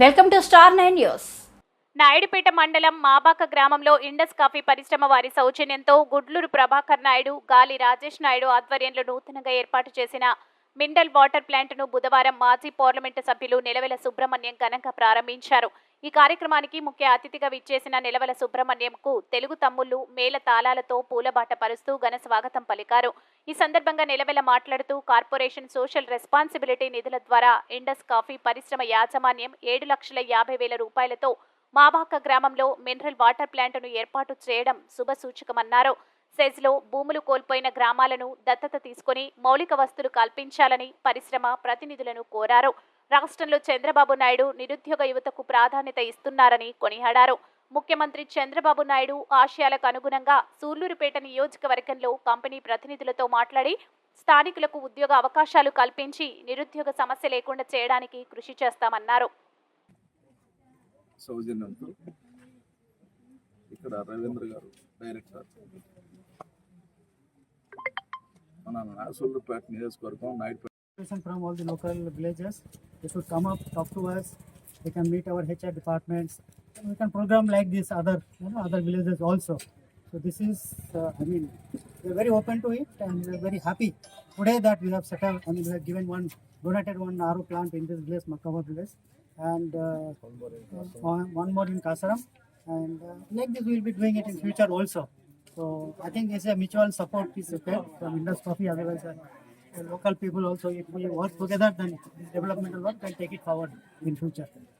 Welcome to star nine news. Naidupeta మండలం మాబాక గ్రామంలో Indus coffee పరిశ్రమ వారి సౌజన్యంతో గుడ్లూరు ప్రభాకర్ నాయుడు గాలి రాజేష్ నాయుడు ఆధ్వర్యంలో నూతనంగా ఏర్పాటు చేసిన మిండల్ వాటర్ ప్లాంట్ను బుధవారం మాజీ పార్లమెంటు సభ్యులు నిలవెల సుబ్రహ్మణ్యం ఘనంగా ప్రారంభించారు. ఈ కార్యక్రమానికి ముఖ్య అతిథిగా విచ్చేసిన నిలవల సుబ్రహ్మణ్యంకు తెలుగు తమ్ముళ్ళు మేళ తాళాలతో పూలబాట పరుస్తూ ఘన స్వాగతం పలికారు. ఈ సందర్భంగా నిలవెల మాట్లాడుతూ కార్పొరేషన్ సోషల్ రెస్పాన్సిబిలిటీ నిధుల ద్వారా ఇండస్ కాఫీ పరిశ్రమ యాజమాన్యం ఏడు లక్షల యాభై వేల రూపాయలతో మాబాక గ్రామంలో మినరల్ వాటర్ ప్లాంట్ను ఏర్పాటు చేయడం శుభసూచకమన్నారు. సెజ్లో భూములు కోల్పోయిన గ్రామాలను దత్తత తీసుకొని మౌలిక వస్తువులు కల్పించాలని పరిశ్రమ ప్రతినిధులను కోరారు. రాష్ట్రంలో చంద్రబాబు నాయుడు నిరుద్యోగ యువతకు ప్రాధాన్యత ఇస్తున్నారని కొనియాడారు. ముఖ్యమంత్రి చంద్రబాబు నాయుడు ఆశయాలకు అనుగుణంగా సూళ్ళూరుపేట నియోజకవర్గంలో కంపెనీ ప్రతినిధులతో మాట్లాడి స్థానికులకు ఉద్యోగ అవకాశాలు కల్పించి నిరుద్యోగ సమస్య లేకుండా చేయడానికి కృషి చేస్తామన్నారు. ఇక్కడ రవీంద్ర గారు డైరెక్టర్. మన నాసూళ్ళపేట నియోజకవర్గం Naidupeta from all the local villages. They should come up, talk to us. They can meet our HR departments. And we can program like this other, you know, other villages also. So this is, uh, I mean, we are very open to it and we are very happy today that we have set up. I mean, we have given one, donated one RO plant in this village, Makava village, and uh, one one more in Kasaram. And uh, like this, we will be doing it in future also. So I think it's a mutual support is okay from Indus Coffee well as uh, the local people also. If we work together, then developmental work can take it forward in future.